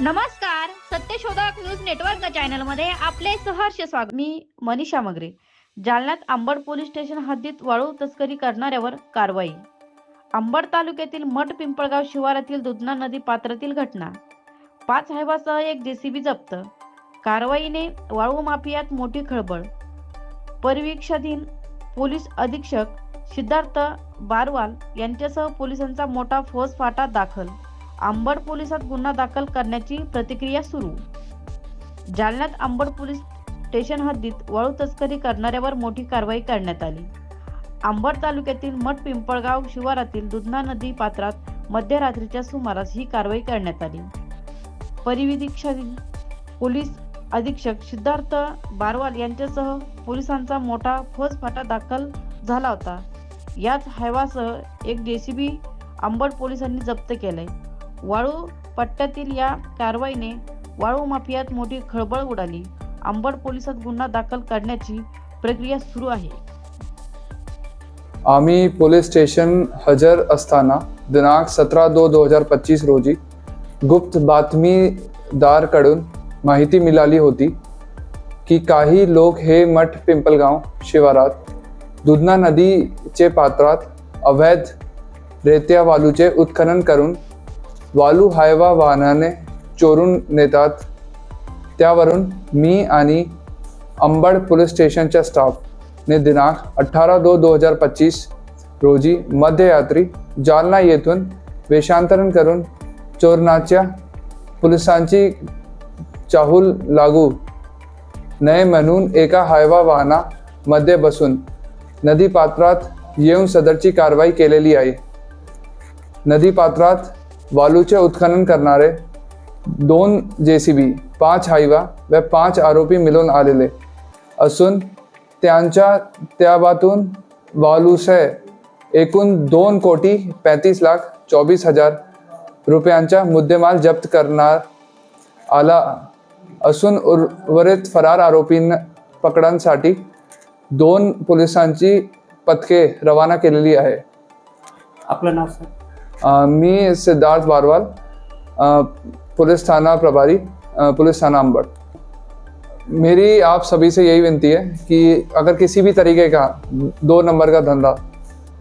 नमस्कार सत्यशोधक news network चॅनलमध्ये आपले सहर्ष स्वागत. मी मनीषा मगरे जालन्यात अंबड पोलीस स्टेशन हद्दीत वाळू तस्करी करणाऱ्यावर कारवाई. अंबड तालुक्यातील मठ पिंपळगाव शिवारातील दुधना नदी पात्रातील घटना. पाच हैवासह एक जेसीबी जप्त. कारवाईने वाळू माफियात मोठी खळबळ. परिवीक्षाधीन पोलीस अधीक्षक सिद्धार्थ बारवाल यांच्यासह पोलिसांचा मोठा फौजफाटा दाखल. आंबड पोलिसात गुन्हा दाखल करण्याची प्रतिक्रिया सुरू. जालन्यात आंबड पोलीस स्टेशन हद्दीत वाळू तस्करी करणाऱ्यावर मोठी कारवाई करण्यात आली. आंबड तालुक्यातील मठ पिंपळगाव शिवारातील दुधना नदी पात्रात मध्यरात्रीच्या सुमारास ही कारवाई करण्यात आली. परिविधीक्षक पोलीस अधीक्षक सिद्धार्थ बारवाल यांच्यासह पोलिसांचा मोठा फौजफाटा दाखल झाला होता. याच हैवासह एक जेसीबी आंबड पोलिसांनी जप्त केलाय. वाळू पट्ट्यातील या कारवाईने वाळू माफियात मोठी खळबळ उडाली. अंबड पोलिसात गुन्हा दाखल करण्याची प्रक्रिया सुरू आहे. आम्ही पोलीस स्टेशन हजर असताना दिनांक सतरा दो दोन हजार पच्चीस रोजी गुप्त बातमीदारकडून माहिती मिळाली होती की काही लोक हे मठ पिंपलगाव शिवारात दुधना नदीचे पात्रात अवैध रेत्या वालूचे उत्खनन करून वालू हायवा वाहनाने चोरून नेतात. त्यावरून मी आणि अंबड पोलीस स्टेशनच्या स्टाफने दिनांक अठरा दो दोन हजार पच्चीस रोजी मध्यरात्री जालना येथून वेषांतरण करून चोरणाच्या पोलिसांची चाहूल लागू नये म्हणून एका हायवा वाहनामध्ये बसून नदीपात्रात येऊन सदरची कारवाई केलेली आहे. नदीपात्रात वालूचे उत्खनन करणारे दोन जे सी बी पाच हायवा व पाच आरोपी मिळून आलेले असून त्यांच्या त्याबातून वालूसे एकूण दोन कोटी पैंतीस लाख चोवीस हजार रुपयांचा मुद्देमाल जप्त करणार आला असून उर्वरित फरार आरोपींना पकडण्यासाठी दोन पोलिसांची पथके रवाना केलेली आहे. आपलं नाव सर? मी सिद्धार्थ बारवाल पुलिस थाना प्रभारी पुलिस थाना अंबड़। मेरी आप सभी से यही विनती है कि अगर किसी भी तरीके का दो नंबर का धंधा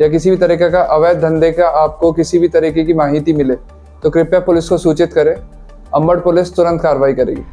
या किसी भी तरीके का अवैध धंधे का आपको किसी भी तरीके की माहिती मिले तो कृपया पुलिस को सूचित करें। अंबड़ पुलिस तुरंत कार्रवाई करेगी।